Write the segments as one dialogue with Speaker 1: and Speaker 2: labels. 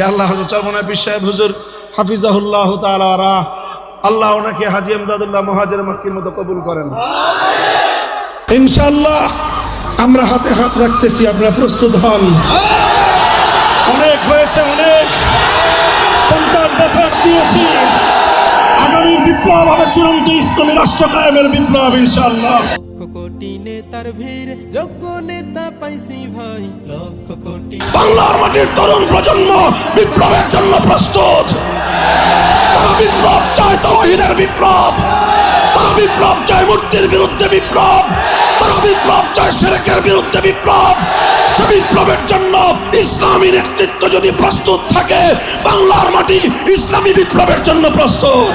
Speaker 1: আল্লাহ হজরত চরমনা পীর সাহেব, হুজুর হাফিজাহুল্লাহ তালা আল্লাহ ওনাকে হাজি আমদাদুল্লাহ মহাজের মাকির মতো কবুল করেন। ইনশাল্লাহ আমরা হাতে হাত রাখতেছি, আপনারা প্রস্তুত হন। অনেক হয়েছে, অনেক। পঞ্চাশ দিয়েছি। আগামী বিপ্লব হবে চূড়ান্ত ইসলামী রাষ্ট্র কায়েমের বিপ্লব ইনশাআল্লাহ।
Speaker 2: কোটি নেতার ভিড় যোগ্য নেতা পাইছি ভাই লক্ষ কোটি।
Speaker 1: বাংলার মাটির তরুণ প্রজন্ম বিপ্লবের জন্য প্রস্তুত। তারা বিপ্লব চায় তৌহিদের বিপ্লব। তারা বিপ্লব চায় মূর্তির বিরুদ্ধে বিপ্লব। তারা বিপ্লব চায় সেরেকের বিরুদ্ধে বিপ্লব। বিপ্লবের জন্য ইসলামী নেতৃত্ব যদি প্রস্তুত থাকে বাংলার মাটি ইসলামী বিপ্লবের জন্য প্রস্তুত।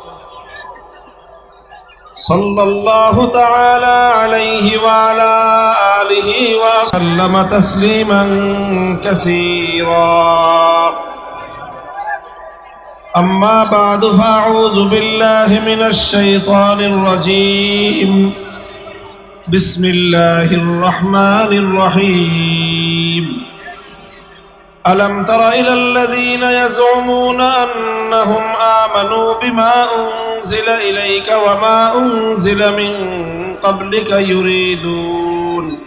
Speaker 1: صلى الله تعالى عليه وعلى آله وسلم تسليما كثيرا. أما بعد فأعوذ بالله من الشيطان الرجيم. بسم الله الرحمن الرحيم. ألم تر إلى الذين يزعمون أنهم آمنوا بما أنزل إليك وما أنزل من قبلك يريدون.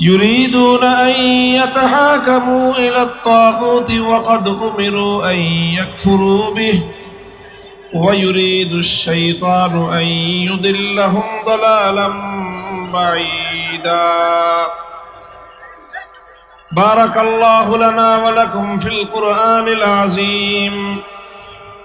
Speaker 1: يريدون أن يتحاكموا إلى الطاغوت وقد أمروا أن يكفروا به. ويريد الشيطان أن يضلهم ضلالا بعيدا. بارك الله لنا ولكم في القرآن العظيم.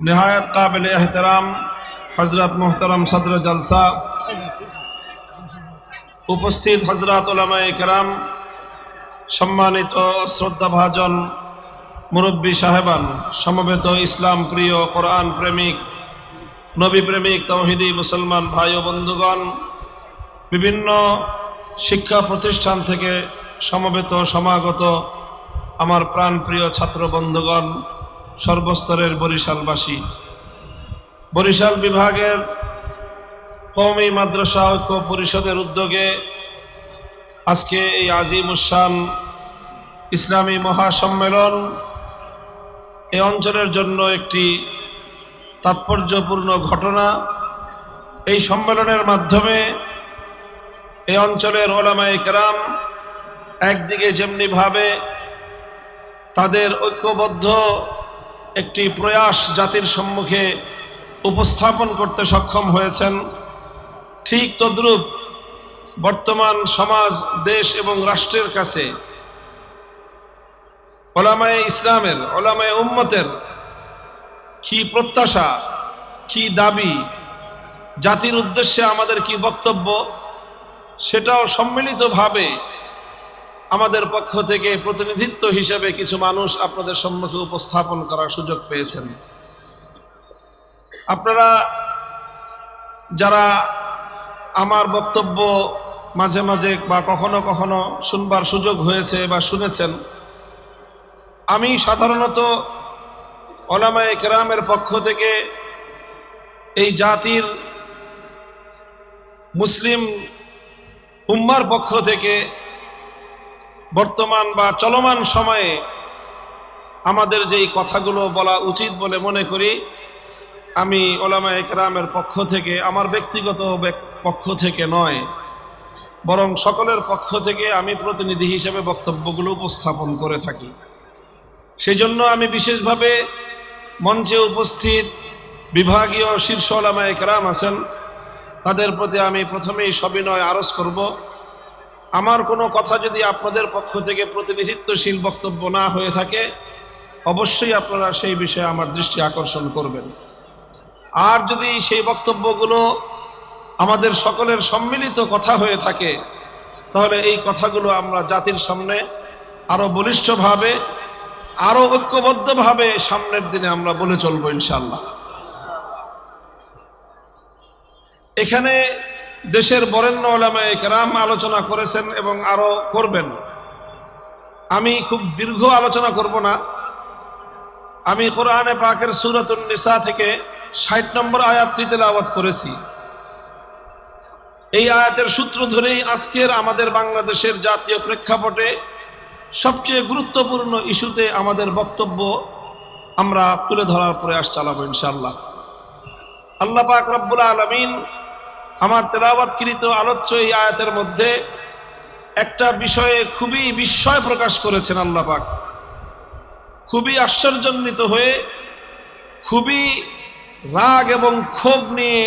Speaker 1: نہایت قابل احترام হজরত মোহতরম সদর জলসা উপস্থিত হজরত ওলামায়ে কেরাম সম্মানিত শ্রদ্ধাভাজন মুরব্বী সাহেবান সমবেত ইসলাম প্রিয় কোরআন প্রেমিক নবী প্রেমিক তৌহিদি মুসলমান ভাই ও বন্ধুগণ বিভিন্ন শিক্ষা প্রতিষ্ঠান থেকে সমবেত সমাগত আমার প্রাণপ্রিয় ছাত্র বন্ধুগণ সর্বস্তরের বরিশালবাসী। বরিশাল বিভাগের কৌমি মাদ্রাসা ঐক্য পরিষদের উদ্যোগে আজকে এই আজিম উসান ইসলামী মহাসম্মেলন এই অঞ্চলের জন্য একটি তাৎপর্যপূর্ণ ঘটনা। এই সম্মেলনের মাধ্যমে এই অঞ্চলের ওলামাই কেরাম একদিকে যেমনিভাবে তাদের ঐক্যবদ্ধ একটি প্রয়াস জাতির সম্মুখে উপস্থাপন করতে সক্ষম হয়েছেন। ঠিক তদ্রূপ বর্তমান সমাজ, দেশ এবং রাষ্ট্রের কাছে ওলামায়ে ইসলামের, ওলামায়ে উম্মতের কি প্রত্যাশা, কি দাবি, জাতির উদ্দেশ্যে আমাদের কি বক্তব্য, সেটাও সম্মিলিতভাবে আমাদের পক্ষ থেকে প্রতিনিধিত্ব হিসেবে কিছু মানুষ আপনাদের সম্মুখে উপস্থাপন করার সুযোগ পেয়েছেন। আপনারা যারা আমার বক্তব্য মাঝে মাঝে বা কখনো কখনো শুনবার সুযোগ হয়েছে বা শুনেছেন, আমি সাধারণত ওলামায়ে কেরামের পক্ষ থেকে এই জাতির মুসলিম উম্মার পক্ষ থেকে বর্তমান বা চলমান সময়ে আমাদের যেই কথাগুলো বলা উচিত বলে মনে করি, আমি ওলামা একরামের পক্ষ থেকে, আমার ব্যক্তিগত ব্যক- পক্ষ থেকে নয়, বরং সকলের পক্ষ থেকে আমি প্রতিনিধি হিসেবে বক্তব্যগুলো উপস্থাপন করে থাকি। সেই জন্য আমি বিশেষভাবে মঞ্চে উপস্থিত বিভাগীয় শীর্ষ ওলামা একরাম আছেন, তাদের প্রতি আমি প্রথমেই সবিনয় আরজ করব। আমার কোনো কথা যদি আপনাদের পক্ষ থেকে প্রতিনিধিত্বশীল বক্তব্য না হয়ে থাকে, অবশ্যই আপনারা সেই বিষয়ে আমার দৃষ্টি আকর্ষণ করবেন। আর যদি সেই বক্তব্যগুলো আমাদের সকলের সম্মিলিত কথা হয়ে থাকে, তাহলে এই কথাগুলো আমরা জাতির সামনে আরও বলিষ্ঠভাবে আরও ঐক্যবদ্ধভাবে সামনের দিনে আমরা বলে চলবো ইনশাল্লাহ এখানে দেশের বরেণ্য ওলামায়ে কেরাম আলোচনা করেছেন এবং আরও করবেন। আমি খুব দীর্ঘ আলোচনা করব না। আমি কোরআনে পাকের সুরাতুন নিসা থেকে ষাট নম্বর আয়াতটি তেলাওয়াত করেছি। এই আয়াতের সূত্র ধরেই আজকের আমাদের বাংলাদেশের জাতীয় প্রেক্ষাপটে সবচেয়ে গুরুত্বপূর্ণ ইস্যুতে আমাদের বক্তব্য আমরা তুলে ধরার প্রয়াস চালাবো ইনশাল্লাহ আল্লাহ পাক রব্বুল আলমিন আমার তেলাওয়াতকৃত আলোচ্য এই আয়াতের মধ্যে একটা বিষয়ে খুবই বিস্ময় প্রকাশ করেছেন আল্লাহ পাক। খুবই আশ্চর্যান্বিত হয়ে খুবই রাগ এবং ক্ষোভ নিয়ে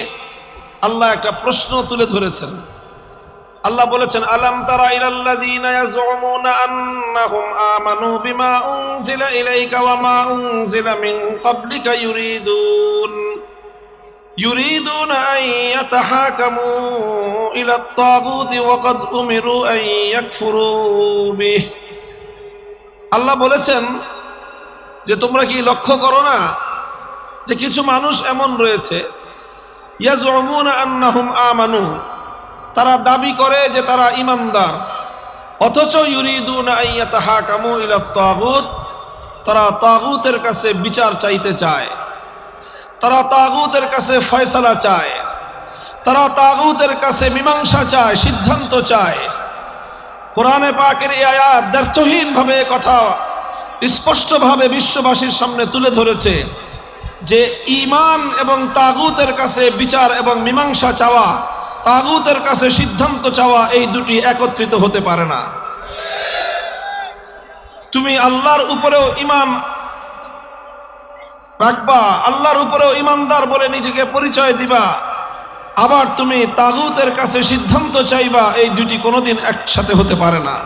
Speaker 1: আল্লাহ একটা প্রশ্ন তুলে ধরেছেন। আল্লাহ বলেছেন, আলাম তারা ইলাল্লাযীনা ইয়াজউমুনা আন্নাহুম আমানু বিমা উনজিলা ইলাইকা ওয়া মা উনজিলা মিন ক্বাবলিকা ইউরিদুন। يريدون أن يتحاكموا إلى الطاغوت وقد أمروا أن يكفروا به আল্লাহ বলেছেন যে তোমরা কি লক্ষ্য করো না যে কিছু মানুষ এমন রয়েছে ইয়াজউমুনা আন্নাহুম আমানু তারা দাবি করে যে তারা ইমানদার অথচ ইউরিদুনা আন ইয়াতাহাকামু ইলা তাগুত তারা তাগুতের কাছে বিচার চাইতে চায় তারা তাগুতের কাছে ফয়সালা চায়। তারা তাগুতের কাছে মীমাংসা চায়, সিদ্ধান্ত চায়। কোরআনে পাকের এই আয়াত দ্ব্যর্থহীন ভাবে কথা স্পষ্টভাবে বিশ্ববাসীর সামনে তুলে ধরেছে যে ইমান এবং তাগুতের কাছে বিচার এবং মীমাংসা চাওয়া, তাগুতের কাছে সিদ্ধান্ত চাওয়া এই দুটি একত্রিত হতে পারে না। তুমি আল্লাহর উপরেও ইমান রাখবা, আল্লাহর উপরেও ইমানদার বলে নিজেকে পরিচয় দিবা। আবার তুমি তাগুতের কাছে সিদ্ধান্ত চাইবা, এই দুটি কোনোদিন একসাথে হতে পারে না।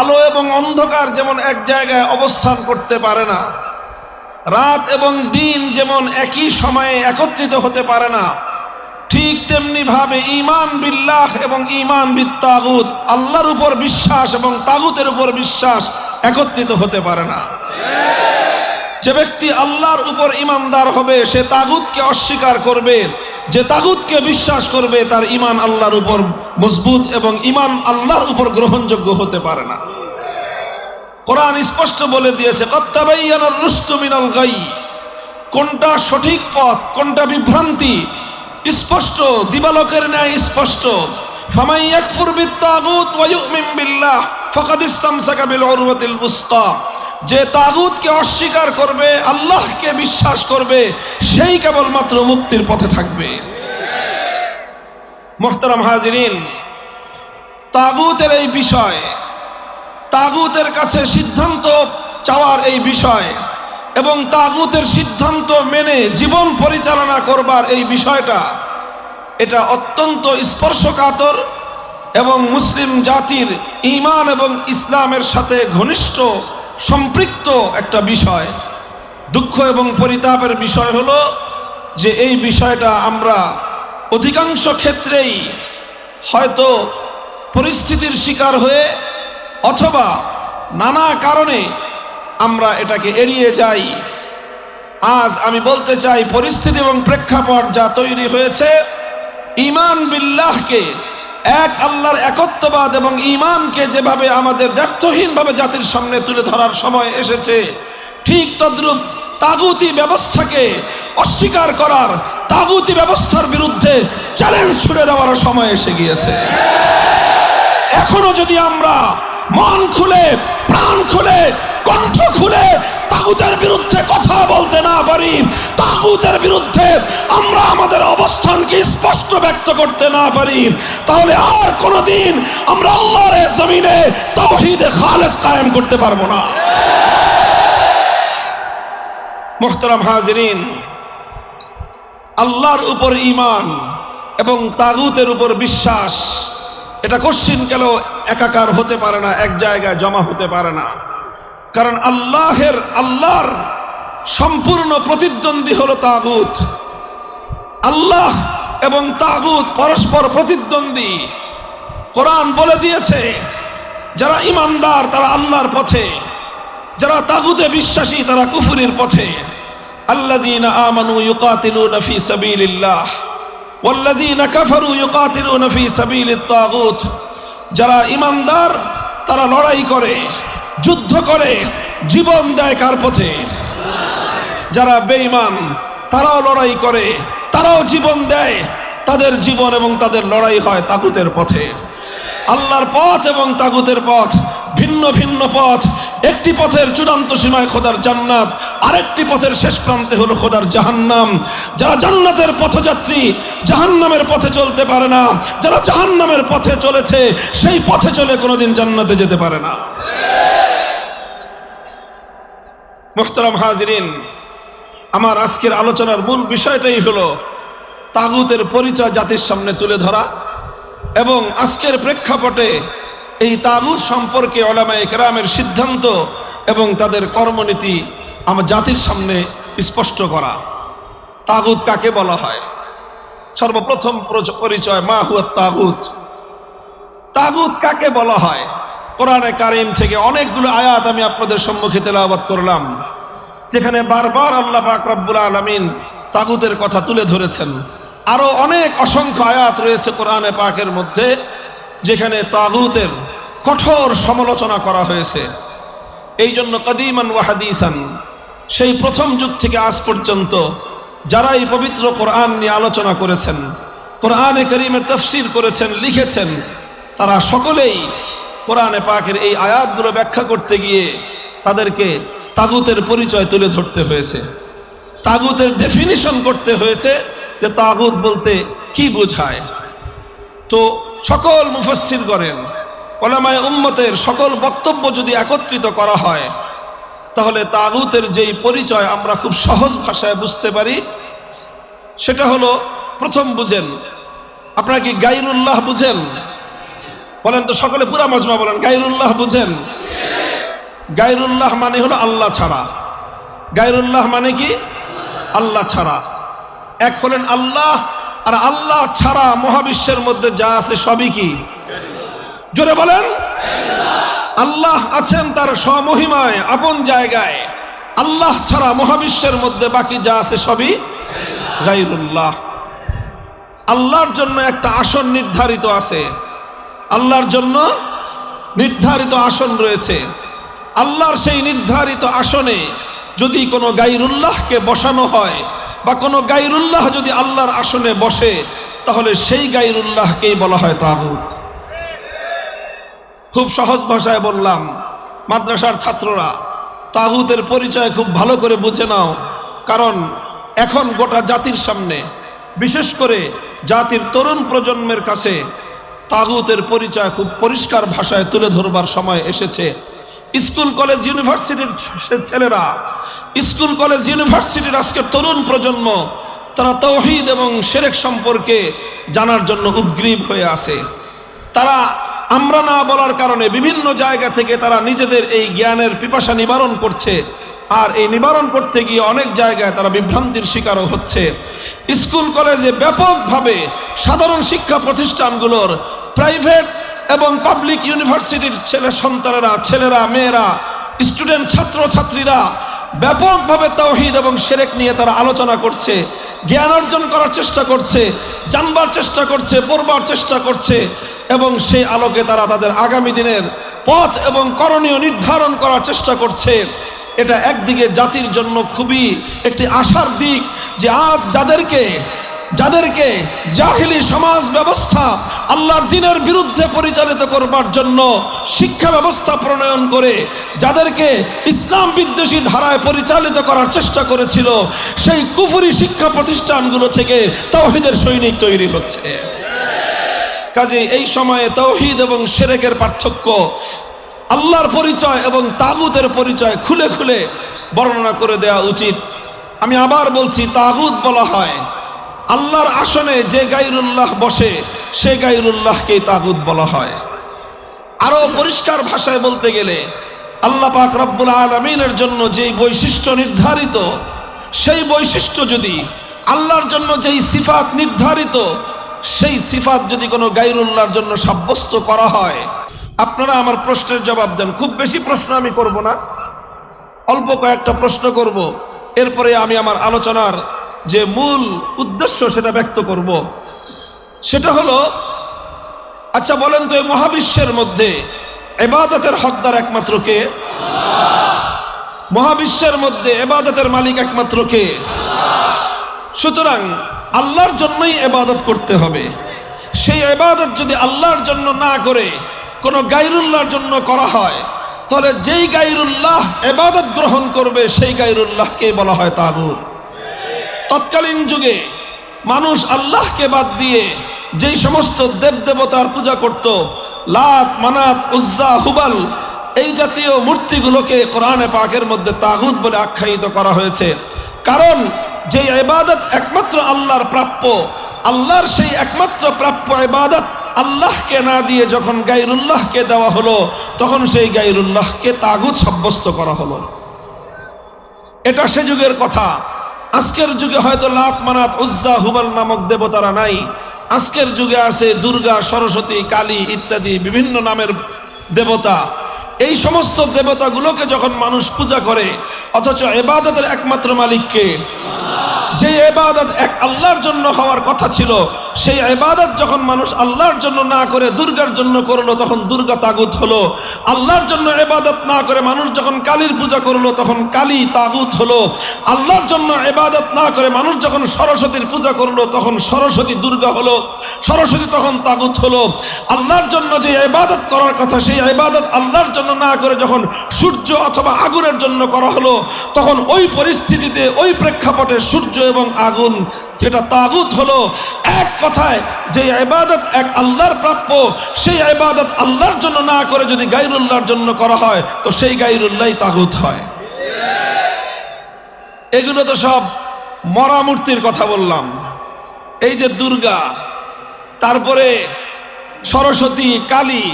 Speaker 1: আলো এবং অন্ধকার যেমন এক জায়গায় অবস্থান করতে পারে না, রাত এবং দিন যেমন একই সময়ে একত্রিত হতে পারে না, ঠিক তেমনি ভাবে ইমান বিল্লাহ এবং ইমান বিদ তাগুত আল্লাহর উপর বিশ্বাস এবং তাগুতের উপর বিশ্বাস একত্রিত হতে পারে না। যে ব্যক্তি আল্লাহর উপর ইমানদার হবে, সে তাগুতকে অস্বীকার করবে। যে তাগুতকে বিশ্বাস করবে, তার ইমান আল্লাহর উপর মজবুত এবং ইমান আল্লাহর উপর গ্রহণযোগ্য হতে পারে না। কোরআন স্পষ্ট বলে দিয়েছে কোনটা সঠিক পথ, কোনটা বিভ্রান্তি, স্পষ্ট, দিবালকের ন্যায় স্পষ্ট। ফামাই ইয়াকফুর বিত্তাগুত ওয়া বিল্লাহ, ফাকাদ ইসতামসাকা বিল উরওয়াতিল বুসতা যে তাগুতকে অস্বীকার করবে, আল্লাহকে বিশ্বাস করবে, সেই কেবলমাত্র মুক্তির পথে থাকবে। মোহতারাম হাজিরিন, তাগুতের এই বিষয়, তাগুতের কাছে সিদ্ধান্ত চাওয়ার এই বিষয় এবং তাগুতের সিদ্ধান্ত মেনে জীবন পরিচালনা করবার এই বিষয়টা, এটা অত্যন্ত স্পর্শকাতর এবং মুসলিম জাতির ঈমান এবং ইসলামের সাথে ঘনিষ্ঠ সম্পৃক্ত একটা বিষয়, দুঃখ এবং পরিতাপের বিষয় হলো যে এই বিষয়টা আমরা অধিকাংশ ক্ষেত্রেই হয়তো পরিস্থিতির শিকার হয়ে অথবা নানা কারণে আমরা এটাকে এড়িয়ে যাই। আজ আমি বলতে চাই, পরিস্থিতি এবং প্রেক্ষাপট যা তৈরি হয়েছে ইমান বিল্লাহকে এক আল্লাহর একত্ববাদ এবং ইমানকে যেভাবে আমাদের ব্যর্থহীনভাবে জাতির সামনে তুলে ধরার সময় এসেছে, ঠিক তদ্রূপ তাগুতি ব্যবস্থাকে অস্বীকার করার তাগুতি ব্যবস্থার বিরুদ্ধে চ্যালেঞ্জ ছুড়ে দেওয়ার সময় এসে গিয়েছে। এখনও যদি আমরা মন খুলে, প্রাণ খুলে কণ্ঠ খুলে তাগুতের বিরুদ্ধে কথা বলতে না পারি। তাগুতের বিরুদ্ধে আমরা আমাদের অবস্থানকে স্পষ্ট ব্যক্ত করতে না পারি। তাহলে আর কোনোদিন আমরা আল্লাহর জমিনে তাওহীদে খালেস কায়েম করতে পারব না। মোহতারাম হাজিরিন, আল্লাহর উপর ঈমান এবং তাগুতের উপর বিশ্বাস, এটা কশ্চিন কেন? একাকার হতে পারে না, এক জায়গায় জমা হতে পারে না। কারণ আল্লাহের, আল্লাহর সম্পূর্ণ প্রতিদ্বন্দ্বী হলো তাগুত। আল্লাহ এবং তাগুত পরস্পর প্রতিদ্বন্দ্বী। কোরআন বলে দিয়েছে, যারা ইমানদার তারা আল্লাহর পথে, যারা তাগুতে বিশ্বাসী তারা কুফুরির পথে। যারা ইমানদার তারা লড়াই করে যুদ্ধ করে, জীবন দেয় কার পথে? যারা বেঈমান, তারাও লড়াই করে, তারাও জীবন দেয়। তাদের জীবন এবং তাদের লড়াই হয় তাগুতের পথে। আল্লাহর পথ এবং তাগুতের পথ ভিন্ন ভিন্ন পথ। একটি পথের চূড়ান্ত সীমায় খোদার জান্নাত, আরেকটি পথের শেষ প্রান্তে হলো খোদার জাহান্নাম। যারা জান্নাতের পথযাত্রী, জাহান্নামের পথে চলতে পারে না, যারা জাহান্নামের পথে চলেছে, সেই পথে চলে কোনোদিন জান্নাতে যেতে পারে না। মোহতারাম হাজরিন, আমার আজকের আলোচনার মূল বিষয়টাই হলো তাগুতের পরিচয় জাতির সামনে তুলে ধরা এবং আজকের প্রেক্ষাপটে এই তাগুত সম্পর্কে ওলামা একরামের সিদ্ধান্ত এবং তাদের কর্মনীতি আমার জাতির সামনে স্পষ্ট করা। তাগুত কাকে বলা হয়? সর্বপ্রথম পরিচয় মা হুয়া তাগুত। তাগুত কাকে বলা হয়? কোরআনে কারিম থেকে অনেকগুলো আয়াত আমি আপনাদের সম্মুখে তেলাওয়াত করলাম, যেখানে বারবার আল্লাহ পাক রব্বুল আলামিন তাগুতের কথা তুলে ধরেছেন। আরও অনেক অসংখ্য আয়াত রয়েছে কোরআনে পাকের মধ্যে। যেখানে তাগুতের কঠোর সমালোচনা করা হয়েছে। এই জন্য কদিমান ওয়াহাদিসান সেই প্রথম যুগ থেকে আজ পর্যন্ত যারা এই পবিত্র কোরআন নিয়ে আলোচনা করেছেন, কোরআনে করিমে তফসির করেছেন, লিখেছেন, তারা সকলেই কোরআনে পাকের এই আয়াতগুলো ব্যাখ্যা করতে গিয়ে তাদেরকে তাগুতের পরিচয় তুলে ধরতে হয়েছে। তাগুতের ডেফিনিশন করতে হয়েছে যে তাগুত বলতে কি বোঝায়। তো সকল মুফাসসির করেন। ওলামায় উম্মতের সকল বক্তব্য যদি একত্রিত করা হয়, তাহলে তাগুতের যেই পরিচয় আমরা খুব সহজ ভাষায় বুঝতে পারি, সেটা হলো, প্রথম বুঝেন, আপনারা কি গাইরুল্লাহ বুঝেন? বলেন তো সকলে পুরা মজমা বলেন, গাইরুল্লাহ বুঝেন? গাইরুল্লাহ মানে হলো আল্লাহ ছাড়া। গাইরুল্লাহ মানে কি? আল্লাহ ছাড়া। এক হলেন আল্লাহ আর আল্লাহ ছাড়া মহাবিশ্বের মধ্যে যা আছে সবই কি? জোরে বলেন। আল্লাহ আছেন তার স্বমহিমায়, আপন জায়গায়। আল্লাহ ছাড়া মহাবিশ্বের মধ্যে বাকি যা আছে সবই গাইরুল্লাহ আল্লাহর জন্য একটা আসন নির্ধারিত আছে। আল্লাহর জন্য নির্ধারিত আসন রয়েছে। আল্লাহর সেই নির্ধারিত আসনে যদি কোনো গাইরুল্লাহকে বসানো হয় বা কোনো গাইরুল্লাহ যদি আল্লাহর আসনে বসে, তাহলে সেই গাইরুল্লাহকেই বলা হয় তাগুত। খুব সহজ ভাষায় বললাম, মাদ্রাসার ছাত্ররা, তাগুতের পরিচয় খুব ভালো করে বুঝে নাও, কারণ এখন গোটা জাতির সামনে, বিশেষ করে জাতির তরুণ প্রজন্মের কাছে, তাগুতের পরিচয় খুব পরিষ্কার ভাষায় তুলে ধরবার সময় এসেছে। স্কুল, কলেজ, ইউনিভার্সিটির ছেলেরা, স্কুল, কলেজ, ইউনিভার্সিটির আজকের তরুণ প্রজন্ম, তারা তৌহিদ এবং সেরেক সম্পর্কে জানার জন্য উদ্গ্রীব হয়ে আছে। তারা আমরা না বলার কারণে বিভিন্ন জায়গা থেকে তারা নিজেদের এই জ্ঞানের পিপাসা নিবারণ করছে, আর এই নিবারণ করতে গিয়ে অনেক জায়গায় তারা বিভ্রান্তির শিকারও হচ্ছে। স্কুল, কলেজে ব্যাপকভাবে সাধারণ শিক্ষা প্রতিষ্ঠানগুলোর প্রাইভেট এবং পাবলিক ইউনিভার্সিটির ছেলে সন্তানেরা, ছেলেরা, মেয়েরা স্টুডেন্ট ছাত্র ছাত্রীরা ব্যাপকভাবে তাওহিদ এবং সেরেক নিয়ে তারা আলোচনা করছে, জ্ঞান অর্জন করার চেষ্টা করছে, জানবার চেষ্টা করছে, পড়বার চেষ্টা করছে এবং সেই আলোকে তারা তাদের আগামী দিনের পথ এবং করণীয় নির্ধারণ করার চেষ্টা করছে। এটা একদিকে জাতির জন্য খুবই একটি আশার দিক যে আজ যাদেরকে যাদেরকে জাহিলি সমাজ ব্যবস্থা আল্লাহর দিনের বিরুদ্ধে পরিচালিত করবার জন্য শিক্ষা ব্যবস্থা প্রণয়ন করে, যাদেরকে ইসলাম বিদ্বেষী ধারায় পরিচালিত করার চেষ্টা করেছিল, সেই কুফুরি শিক্ষা প্রতিষ্ঠানগুলো থেকে তাওহিদের সৈনিক তৈরি হচ্ছে। কাজে এই সময়ে তৌহিদ এবং সেরেকের পার্থক্য, আল্লাহর পরিচয় এবং তাগুতের পরিচয় খুলে খুলে বর্ণনা করে দেওয়া উচিত। আমি আবার বলছি, তাগুত বলা হয়। আল্লাহর আসনে যে গাইরুল্লাহ বসে, সে গাইরুল্লাহকেই তাগুত বলা হয়। আরও পরিষ্কার ভাষায় বলতে গেলে, আল্লাহ পাক রব্বুল আলমিনের জন্য যেই বৈশিষ্ট্য নির্ধারিত, সেই বৈশিষ্ট্য যদি আল্লাহর জন্য যেই সিফাত নির্ধারিত, সেই সিফাত যদি কোনো গাইরুল্লাহর জন্য সাব্যস্ত করা হয়, আপনারা আমার প্রশ্নের জবাব দেন। খুব বেশি প্রশ্ন আমি করব না। অল্প কয়েকটা প্রশ্ন করব। এরপরে আমি আমার আলোচনার যে মূল উদ্দেশ্য সেটা ব্যক্ত করব। সেটা হলো আচ্ছা বলেন তো এই মহাবিশ্বের মধ্যে এবাদতের হকদার একমাত্র কে? মহাবিশ্বের মধ্যে এবাদতের মালিক একমাত্র কে? সুতরাং আল্লাহর জন্যই এবাদত করতে হবে। সেই এবাদত যদি আল্লাহর জন্য না করে, কোনো গাইরুল্লাহর জন্য করা হয়, তাহলে যেই গাইরুল্লাহ এবাদত গ্রহণ করবে, সেই গাইরুল্লাহকে বলা হয় তাগুত। তৎকালীন যুগে মানুষ আল্লাহকে বাদ দিয়ে যেই সমস্ত দেবদেবতার পূজা করত, লাত, মানাত, উজ্জা, হুবাল, এই জাতীয় মূর্তিগুলোকে কোরআনে পাকের মধ্যে তাগুত বলে আখ্যায়িত করা হয়েছে। কারণ যে ইবাদত একমাত্র আল্লাহর প্রাপ্য, আল্লাহর সেই একমাত্র প্রাপ্য ইবাদত আল্লাহকে না দিয়ে যখন গাইরুল্লাহকে দেওয়া হলো, তখন সেই গাইরুল্লাহকে তাগুত সাব্যস্ত করা হলো। এটা সে যুগের কথা। আজকের যুগে হয়তো লাত মানাত উজ্জা হুবাল নামক দেবতারা নাই। আজকের যুগে আছে দুর্গা, সরস্বতী, কালী ইত্যাদি বিভিন্ন নামের দেবতা। এই সমস্ত দেবতাগুলোকে যখন মানুষ পূজা করে, অথচ এবাদতের একমাত্র মালিককে? যে এবাদত এক আল্লাহর জন্য হওয়ার কথা ছিল সেই এবাদত যখন মানুষ আল্লাহর জন্য না করে, দুর্গার জন্য করল, তখন দুর্গা তাগুত হলো। আল্লাহর জন্য এবাদত না করে মানুষ যখন কালীর পূজা করল, তখন কালী তাগুত হলো। আল্লাহর জন্য এবাদত না করে মানুষ যখন সরস্বতীর পূজা করল, তখন সরস্বতী দুর্গা হলো। সরস্বতী তখন তাগুত হলো। আল্লাহর জন্য যে এবাদত করার কথা, সেই এবাদত আল্লাহর জন্য না করে যখন সূর্য অথবা আগুনের জন্য করা হলো, তখন ওই পরিস্থিতিতে, ওই প্রেক্ষাপটে সূর্য এবং আগুন, যেটা তাগুত হলো, এক কথায় যে ইবাদত এক আল্লাহর প্রাপ্য, সেই ইবাদত আল্লাহর জন্য না করে যদি গাইরুল্লাহর জন্য করা হয়, তো সেই গাইরুল্লাহ তাগুত হয়। এগুলো তো সব মরা মূর্তির কথা বললাম। এই যে দুর্গা, তারপরে সরস্বতী, কালী,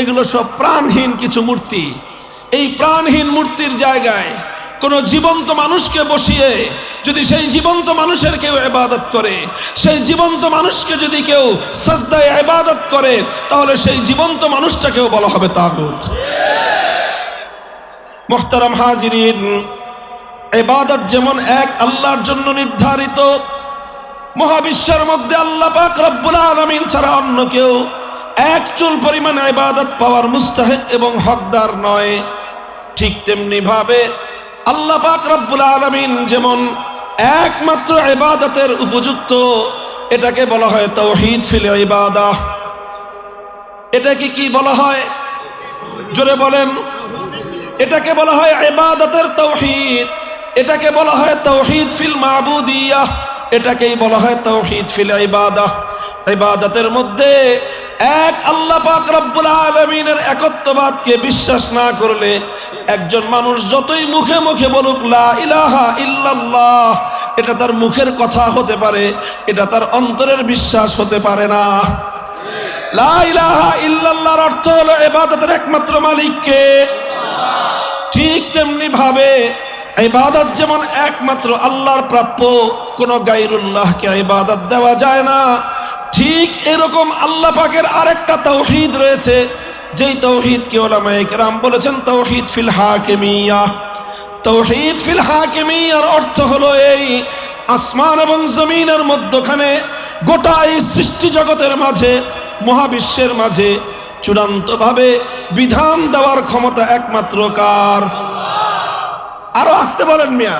Speaker 1: এগুলো সব প্রাণহীন কিছু মূর্তি। এই প্রাণহীন মূর্তির জায়গায় কোনো জীবন্ত মানুষকে বসিয়ে যদি সেই জীবন্ত মানুষের কেউ এবাদত করে, সেই জীবন্ত মানুষকে যদি কেউ সাজদায় এবাদত করে, তাহলে সেই জীবন্ত মানুষটাকেও বলা হবে তাগুত। মোহতারাম হাজিরিন এবাদত যেমন এক আল্লাহর জন্য নির্ধারিত, মহাবিশ্বের মধ্যে আল্লাহ পাক রব্বুল আলামিন ছাড়া অন্য কেউ এক চুল পরিমাণ ইবাদত পাওয়ার মুস্তাহিক এবং হকদার নয়। ঠিক তেমনি ভাবে আল্লাহ পাক রব্বুল আলামিন যেমন একমাত্র ইবাদতের উপযুক্ত, এটাকে বলা হয় তাওহীদ ফিল ইবাদাহ। এটাকে কি বলা হয়? জোরে বলেন। এটাকে বলা হয় ইবাদতের তাওহীদ। এটাকে বলা হয় তাওহীদ ফিল মাবুদিয়াহ এটাকেই বলা হয় তাওহীদ ফিল ইবাদাহ। ইবাদতের মধ্যে এক আল্লাহ পাক রব্বুল আলামিনের একত্ববাদকে বিশ্বাস না করলে একজন মানুষ যতই মুখে মুখে বলুক, লা ইলাহা ইল্লাল্লাহ এটা তার মুখের কথা হতে পারে, এটা তার অন্তরের বিশ্বাস হতে পারে না। লা ইলাহা ইল্লাল্লাহর অর্থ হলো ইবাদতের একমাত্র মালিককে। ঠিক তেমনি ভাবে ইবাদত যেমন একমাত্র আল্লাহর প্রাপ্য, কোন গাইরুল্লাহকে ইবাদত দেওয়া যায় না। ঠিক এরকম আল্লাহ পাকের আরেকটা তৌহিদ রয়েছে, যেই তৌহিদ কে ওলামায়ে কেরাম বলেছেন তৌহিদ ফিল হাকিমিয়া। তৌহিদ ফিল হাকিমিয়ার অর্থ হলো এই আসমান এবং জমিনের মধ্যখানে গোটা এই সৃষ্টি জগতের মাঝে, মহাবিশ্বের মাঝে চূড়ান্তভাবে বিধান দেওয়ার ক্ষমতা একমাত্র কার? আরও আসতে বলেন মিয়া।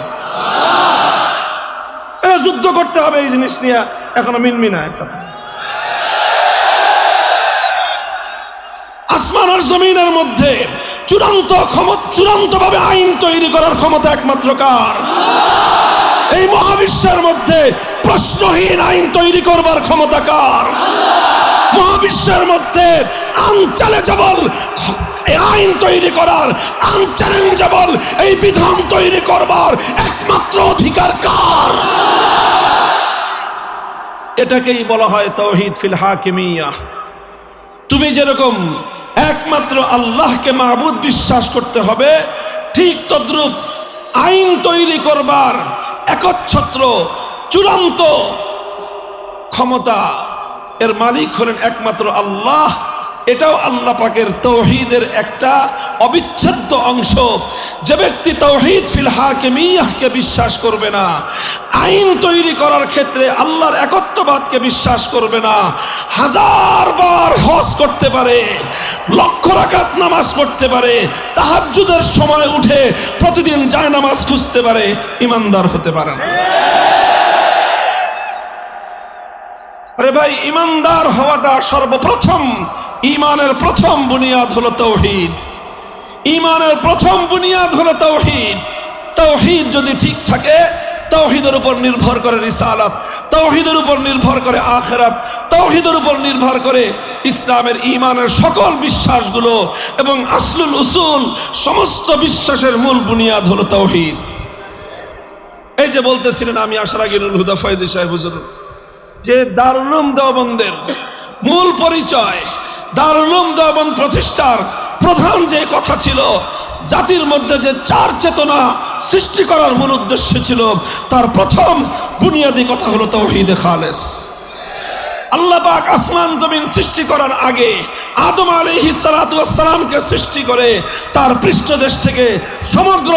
Speaker 1: যুদ্ধ করতে হবে এই জিনিস নিয়ে, এখনও মিনমিনা আছে আসমান আর জমিনের মধ্যে চূড়ান্ত ক্ষমতা চূড়ান্ত ভাবে আইন তৈরি করার ক্ষমতা একমাত্র কার? এই মহাবিশ্বের মধ্যে প্রশ্নহীন আইন তৈরি করবার ক্ষমতা কার? মহাবিশ্বের মধ্যে আনচ্যালেঞ্জেবল এই আইন তৈরি করার, আনচ্যালেঞ্জেবল এই বিধান তৈরি করবার একমাত্র অধিকার কার? এটাকেই বলা হয় তৌহিদ ফিল হাকিমিয়া। তুমি যেরকম একমাত্র আল্লাহকে মাহবুদ বিশ্বাস করতে হবে, ঠিক তদ্রুপ আইন তৈরি করবার একচ্ছত্র চূড়ান্ত ক্ষমতা এর মালিক হলেন একমাত্র আল্লাহ। এটাও আল্লাহ পাকের তৌহিদের একটা অবিচ্ছেদ্য অংশ। যে ব্যক্তি তৌহিদ ফিল হাকিমিয়াহকে বিশ্বাস করবে না আইন তৈরি করার ক্ষেত্রে আল্লাহর একত্ববাদকে বিশ্বাস করবে না। হাজার বার হজ করতে পারে, লক্ষ রাকাত নামাজ পড়তে পারে, তাহাজ্জুদের সময় উঠে প্রতিদিন যায় নামাজ খুঁজতে পারে, ইমানদার হতে পারে না। আরে ভাই, ইমানদার হওয়াটা সর্বপ্রথম, ইমানের প্রথম বুনিয়াদ হলো তৌহিদ। ইমানের প্রথম বুনিয়াদ হলো তৌহিদ। তৌহিদ যদি ঠিক থাকে তৌহিদের উপর নির্ভর করে রিসালাত, তৌহিদের উপর নির্ভর করে আখেরাত, তৌহিদের উপর নির্ভর করে ইসলামের ইমানের সকল বিশ্বাসগুলো এবং আসলুল উসুল, সমস্ত বিশ্বাসের মূল বুনিয়াদ হলো তৌহিদ। এই যে বলতেছিলেন আমি আসার আগে হুদা ফয়েজি সাহেব হুজুর, যে দারুলুম দেওবন্দের মূল পরিচয় দারুলুম দেওবন্দ প্রতিষ্ঠার প্রধান যে কথা ছিল, জাতির মধ্যে যে চার চেতনা সৃষ্টি করার মূল উদ্দেশ্য ছিল, তার প্রথম বুনিয়াদী কথা হলো তৌহিদে খালেস। আল্লাহ পাক আসমান জমিন সৃষ্টি করার আগে আদম আলী সালাতামকে সৃষ্টি করে তার পৃষ্ঠদেশ থেকে সমগ্র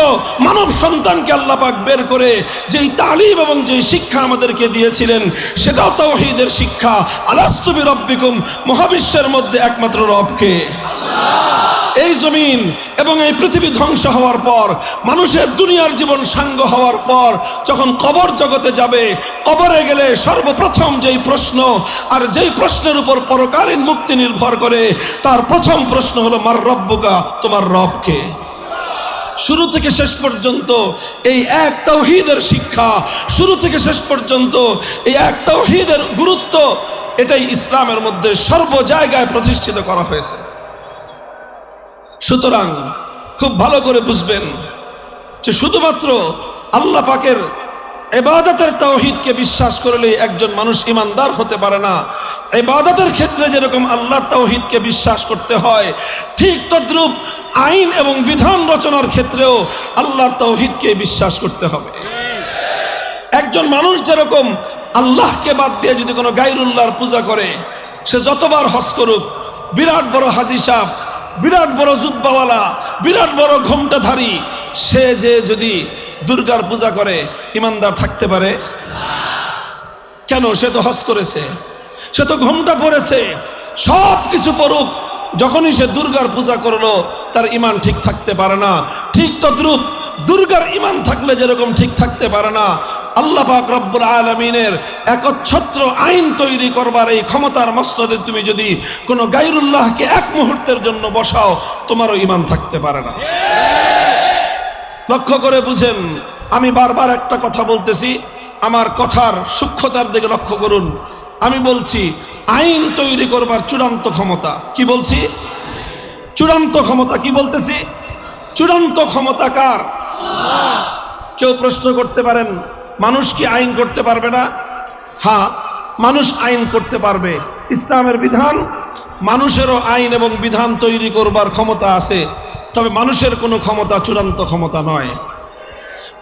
Speaker 1: মানব সন্তানকে আল্লাপাক বের করে যেই তালিম এবং যেই শিক্ষা আমাদেরকে দিয়েছিলেন, সেটাও তাওহীদের শিক্ষা। আলাস্তবি রব্বিকুম মহাবিশ্বের মধ্যে একমাত্র রবকে। এই জমিন এবং এই পৃথিবী ধ্বংস হওয়ার পর, মানুষের দুনিয়ার জীবন সাঙ্গ হওয়ার পর, যখন কবর জগতে যাবে, কবরে গেলে সর্বপ্রথম যেই প্রশ্ন, আর যেই প্রশ্নের উপর পরকালীন মুক্তি নির্ভর করে, তার প্রথম প্রশ্ন হলো, মার রব্বুকা, তোমার রবকে? শুরু থেকে শেষ পর্যন্ত এই এক তৌহিদের শিক্ষা, শুরু থেকে শেষ পর্যন্ত এই এক তৌহিদের গুরুত্ব, এটাই ইসলামের মধ্যে সর্ব জায়গায় প্রতিষ্ঠিত করা হয়েছে। সুতরাং খুব ভালো করে বুঝবেন যে শুধুমাত্র আল্লাহ পাকের এবাদতের তাওহিদকে বিশ্বাস করলে একজন মানুষ ইমানদার হতে পারে না। এবাদতের ক্ষেত্রে যেরকম আল্লাহর তাওহিদকে বিশ্বাস করতে হয়, ঠিক তদ্রূপ আইন এবং বিধান রচনার ক্ষেত্রেও আল্লাহর তাওহিদকে বিশ্বাস করতে হবে। একজন মানুষ যেরকম আল্লাহকে বাদ দিয়ে যদি কোনো গাইরুল্লাহর পূজা করে, সে যতবার হজ করুক, বিরাট বড় হাজি সাহ বিরাট বড় জুব্বাওয়ালা, বিরাট বড় ঘোমটাধারী। সে যে যদি দুর্গার পূজা করে, ইমানদার থাকতে পারে? কেন? সে তো হজ করেছে। সে তো ঘোমটা পড়েছে সব কিছু পড়ুক, যখনই সে দুর্গার পূজা করল, তার ইমান ঠিক থাকতে পারে না। ঠিক তদ্রুপ দুর্গার ইমান থাকলে যেরকম ঠিক থাকতে পারে না আল্লাহ পাক রব্বুল আলমিনের একচ্ছত্র আইন তৈরি করবার এই ক্ষমতার মসনদে তুমি যদি কোনো গাইরুল্লাহকে এক মুহূর্তের জন্য বসাও, তোমারও ইমান থাকতে পারে না। লক্ষ্য করে বুঝেন, আমি বারবার একটা কথা বলতেছি, আমার কথার সূক্ষ্মতার দিকে লক্ষ্য করুন। আমি বলছি, আইন তৈরি করবার চূড়ান্ত ক্ষমতা কি বলছি? চূড়ান্ত ক্ষমতা কি বলতেছি? চূড়ান্ত ক্ষমতা কার? কেউ প্রশ্ন করতে পারেন মানুষ কি আইন করতে পারবে না? হ্যাঁ মানুষ আইন করতে পারবে। ইসলামের বিধান, মানুষেরও আইন এবং বিধান তৈরি করবার ক্ষমতা আছে, তবে মানুষের কোনো ক্ষমতা চূড়ান্ত ক্ষমতা নয়।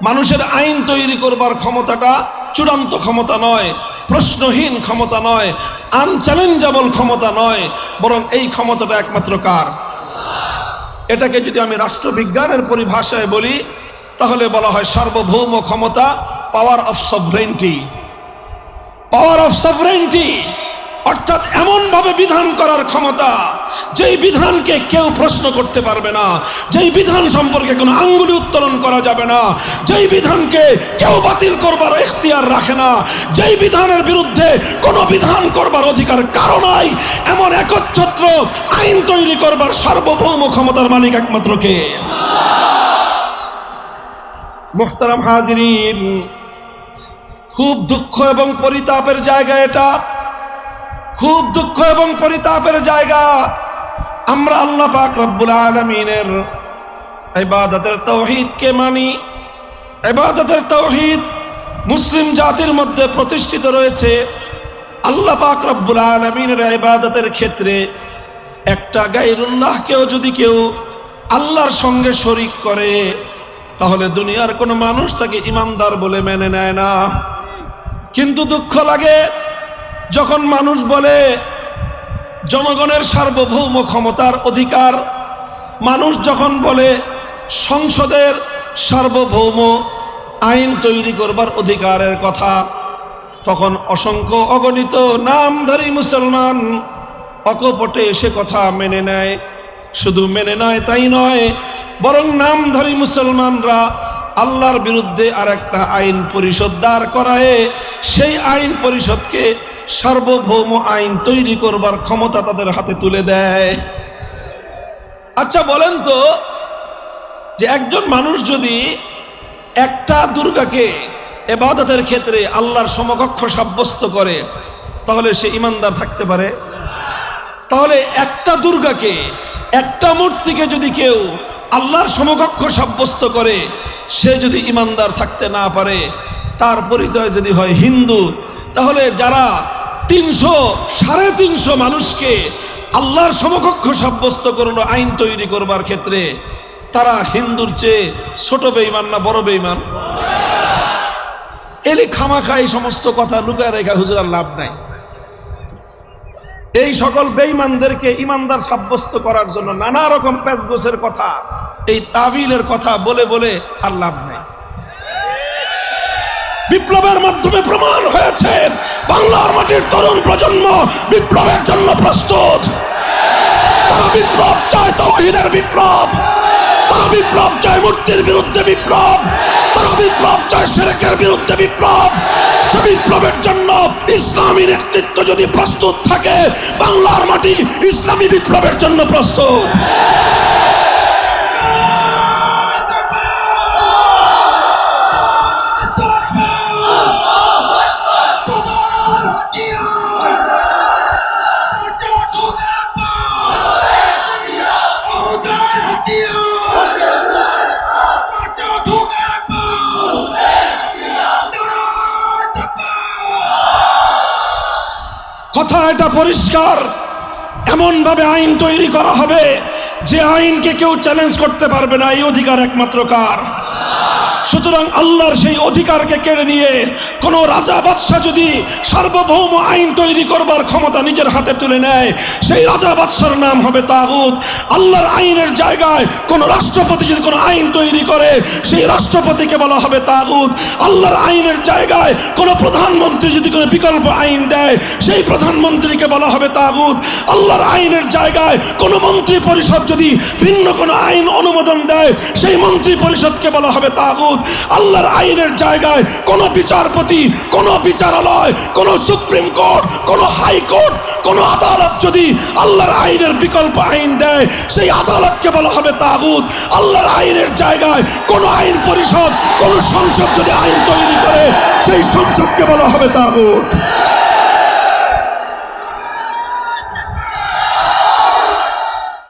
Speaker 1: মানুষের আইন তৈরি করবার ক্ষমতাটা চূড়ান্ত ক্ষমতা নয়, প্রশ্নহীন ক্ষমতা নয়, আনচ্যালেঞ্জেবল ক্ষমতা নয়, বরং এই ক্ষমতাটা একমাত্র কার? এটাকে যদি আমি রাষ্ট্রবিজ্ঞানের পরিভাষায় বলি, তাহলে বলা হয় সার্বভৌম ক্ষমতা power of sovereignty power of sovereignty অর্থাৎ এমনভাবে বিধান করার ক্ষমতা, যেই বিধানকে কেউ প্রশ্ন করতে পারবে না, যেই বিধান সম্পর্কে কোনো আঙ্গুলি উত্তোলন করা যাবে না, যেই বিধানকে কেউ বাতিল করবার এখতিয়ার রাখে না, যেই বিধানের বিরুদ্ধে কোনো বিধান করবার অধিকার কারও নাই, এমন একচ্ছত্র আইন তৈরি করবার সার্বভৌম ক্ষমতার মালিক একমাত্র কে? মোহতারাম হাজিরিন খুব দুঃখ এবং পরিতাপের জায়গা এটা। খুব দুঃখ এবং পরিতাপের জায়গা। আমরা আল্লাহ পাক রব্বুল আলমিনের ইবাদতের তৌহিদকে মানি। ইবাদতের তৌহিদ মুসলিম জাতির মধ্যে প্রতিষ্ঠিত রয়েছে। আল্লাহ পাক রব্বুল আলমিনের ইবাদতের ক্ষেত্রে একটা গাইরুল্লাহকেও যদি কেউ আল্লাহর সঙ্গে শরিক করে, তাহলে দুনিয়ার কোনো মানুষ তাকে ইমানদার বলে মেনে নেয় না। কিন্তু দুঃখ লাগে যখন মানুষ বলে, জনগণের সার্বভৌম ক্ষমতার অধিকার। মানুষ যখন বলে, সংসদের সার্বভৌম আইন তৈরি করবার অধিকারের কথা, তখন অসংখ্য অগণিত নামধারী মুসলমান অকপটে সে কথা মেনে নেয়। শুধু মেনে নয়, তাই নয়, বরং নামধারী মুসলমানরা আল্লাহর বিরুদ্ধে আর একটা আইন পরিষদ দাঁড় করায়, সেই আইন পরিষদকে সার্বভৌম আইন তৈরি করবার ক্ষমতা তাদের হাতে তুলে দেয়। আচ্ছা বলেন তো যে একজন মানুষ যদি একটা দুর্গাকে এবাদতের ক্ষেত্রে আল্লাহর সমকক্ষ সাব্যস্ত করে, তাহলে সে ইমানদার থাকতে পারে? তাহলে একটা দুর্গাকে, একটা মূর্তিকে যদি কেউ আল্লাহর সমকক্ষ সাব্যস্ত করে সে যদি ইমানদার থাকতে না পারে, তার পরিচয় যদি হয় হিন্দু, তাহলে যারা তিনশো, সাড়ে তিনশো মানুষকে আল্লাহর সমকক্ষ সাব্যস্ত করল, আইন তৈরি করবার ক্ষেত্রে, তারা হিন্দুর চেয়ে ছোট বেইমান না বড় বেইমান এলে খামাখা এই সমস্ত কথা লুকায় রেখা হুজুরার লাভ নাই। এই সকল বেঈমানদেরকে ইমানদার সাব্যস্ত করার জন্য নানা রকম প্যাচগোছের কথা, এই তাবিলের কথা বলে বলে আর লাভ নেই। বিপ্লবের মাধ্যমে প্রমাণ হয়েছে, বাংলার মাটির তরুণ প্রজন্ম বিপ্লবের জন্য প্রস্তুত। তারা বিপ্লব চায় তহিদের বিপ্লব। তারা বিপ্লব চায় মূর্তির বিরুদ্ধে বিপ্লব। তারা বিপ্লব চায় সেরেকের বিরুদ্ধে বিপ্লব। সে বিপ্লবের জন্য ইসলামী নেতৃত্ব যদি প্রস্তুত থাকে, বাংলার মাটি ইসলামী বিপ্লবের জন্য প্রস্তুত। পরিষ্কার। এমনভাবে আইন তৈরি করা হবে যে আইনকে কেউ চ্যালেঞ্জ করতে পারবে না, এই অধিকার একমাত্র কার? সুতরাং আল্লাহর সেই অধিকারকে কেড়ে নিয়ে কোন রাজা বাদশাহ যদি সার্বভৌম আইন তৈরি করবার ক্ষমতা নিজের হাতে তুলে নেয়, সেই রাজা বাদশার নাম হবে তাগুত। আল্লাহর আইনের জায়গায় কোন রাষ্ট্রপতি যদি কোনো আইন তৈরি করে, সেই রাষ্ট্রপতিকে বলা হবে তাগুত। আল্লাহর আইনের জায়গায় কোন প্রধানমন্ত্রী যদি কোনো বিকল্প আইন দেয়, সেই প্রধানমন্ত্রীকে বলা হবে তাগুত। আল্লাহর আইনের জায়গায় কোন মন্ত্রী পরিষদ যদি ভিন্ন কোনো আইন অনুমোদন দেয়, সেই মন্ত্রী পরিষদকে বলা হবে তাগুত। আল্লাহর আইনের জায়গায় কোনো বিচারপতি, কোনো বিচারালয়, কোনো সুপ্রিম কোর্ট, কোনো হাইকোর্ট কোনো আদালত যদি আল্লাহর আইনের বিকল্প আইন দেয়, সেই আদালতকে বলা হবে তাগুদ আল্লাহর আইনের জায়গায় কোনো আইন পরিষদ, কোনো সংসদ যদি আইন তৈরি করে, সেই সংসদকে বলা হবে তাগুত।